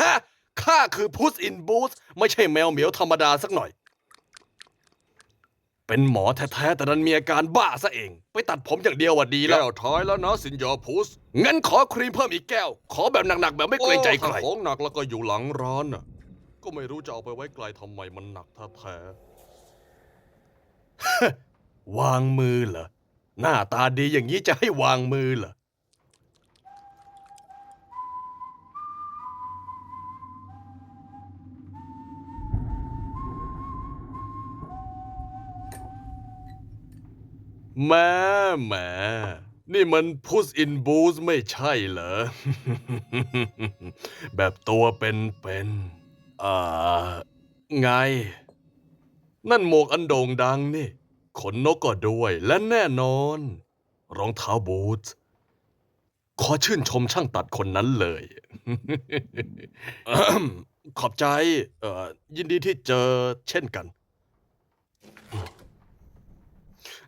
ฮะข้าคือพุ s อินบูสไม่ใช่แมวเหมียวธรรมดาสักหน่อย เป็นหมอแท้ๆแต่นั้นมีอาการบ้าซะเอง ไปตัดผมอย่างเดียวว่าดีแล้ว แก้วท้ายแล้วนะสินยอพุสงั้นขอครีมเพิ่มอีกแก้ว ขอแบบหนักๆแบบไม่เกรงใจใคร โอ้ถ้าของหนักแล้วก็อยู่หลังร้านน่ะ ก็ไม่รู้จะเอาไปไว้ไกลทำไมมันหนักแท้วางมือเหรอ หน้าตาดีอย่างนี้จะให้วางมือเหรอ แม่แม่นี่มันพุสอินบูสไม่ใช่เหรอ แบบตัวเป็นๆอ่า ไง นั่นหมวกอันโด่งดังนี่ ขนนกก็ด้วยและแน่นอน รองเท้าบูท ขอชื่นชมช่างตัดคนนั้นเลย ขอบใจเอ่อยินดีที่เจอเช่นกัน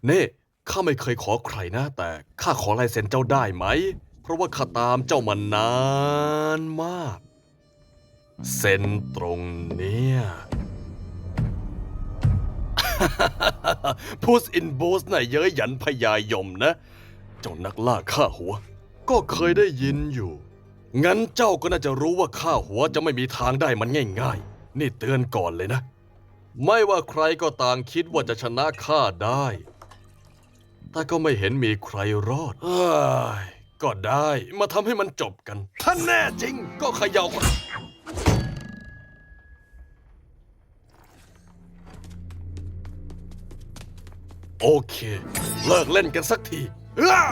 เน่ ข้าไม่เคยขอใครนะแต่ข้าขอลายเซ็นเจ้าได้ไหม เพราะว่าข้าตามเจ้ามานานมาก เซ็นตรงเนี้ยพูสอินบูสน่ะเย้ยหยันพยายมนะ เจ้านักล่าฆ่าหัว ก็เคยได้ยินอยู่ งั้นเจ้าก็น่าจะรู้ว่าฆ่าหัวจะไม่มีทางได้มันง่ายๆ นี่เตือนก่อนเลยนะ ไม่ว่าใครก็ต่างคิดว่าจะชนะข้าได้ แต่ก็ไม่เห็นมีใครรอดเอ้ยก็ได้มาทำให้มันจบกัน ถ้าแน่จริงก็เขย่าก่อนโอเค เลิกเล่นกันสักทีอ้า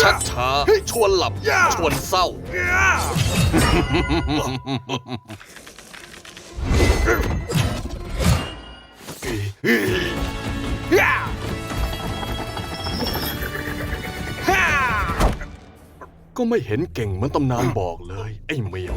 ชักช้าชวนหลับ ชวนเศร้า ก็ไม่เห็นเก่งเหมือนตำนานบอกเลย ไอ้เหมียว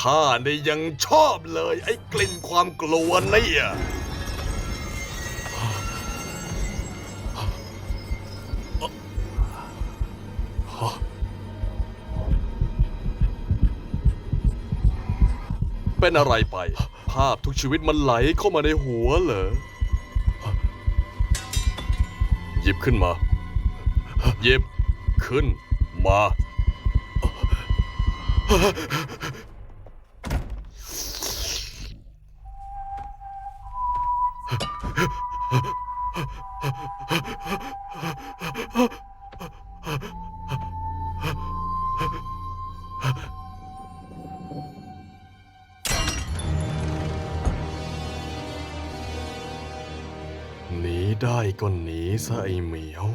ข้าเนี่ยยังชอบเลย ไอ้กลิ่นความกลัวเนี่ย เป็นอะไรไป ภาพทุกชีวิตมันไหลเข้ามาในหัวเหรอ หยิบขึ้นมา หยิบขึ้นมาห ได้ก็หนีซะไอเหมียว